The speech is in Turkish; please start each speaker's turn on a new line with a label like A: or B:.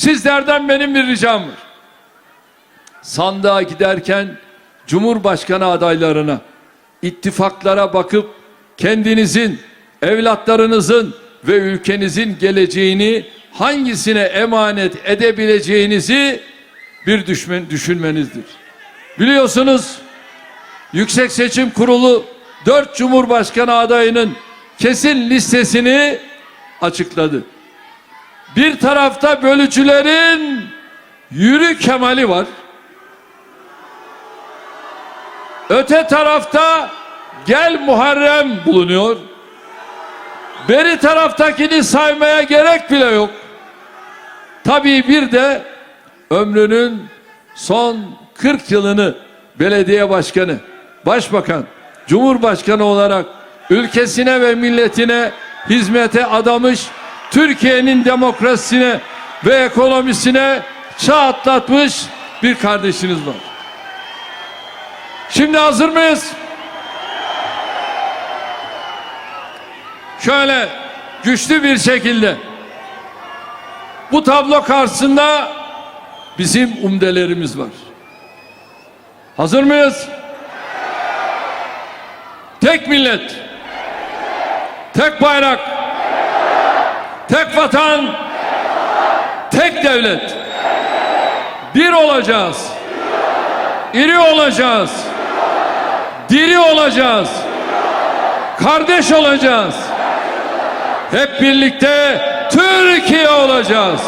A: Sizlerden benim bir ricam var. Sandığa giderken Cumhurbaşkanı adaylarına, ittifaklara bakıp kendinizin, evlatlarınızın ve ülkenizin geleceğini hangisine emanet edebileceğinizi bir düşmen, düşünmenizdir. Biliyorsunuz Yüksek Seçim Kurulu dört Cumhurbaşkanı adayının kesin listesini açıkladı. Bir tarafta bölücülerin yürü kemali var. Öte tarafta gel Muharrem bulunuyor. Beri taraftakini saymaya gerek bile yok. Tabii bir de ömrünün son 40 yılını belediye başkanı, başbakan, cumhurbaşkanı olarak ülkesine ve milletine hizmete adamış, Türkiye'nin demokrasisine ve ekonomisine çağ atlatmış bir kardeşiniz var. Şimdi hazır mıyız? Şöyle güçlü bir şekilde bu tablo karşısında bizim umdelerimiz var. Hazır mıyız? Tek millet, tek bayrak, tek vatan, tek devlet. Bir olacağız. İri olacağız. Diri olacağız. Kardeş olacağız. Hep birlikte Türkiye olacağız.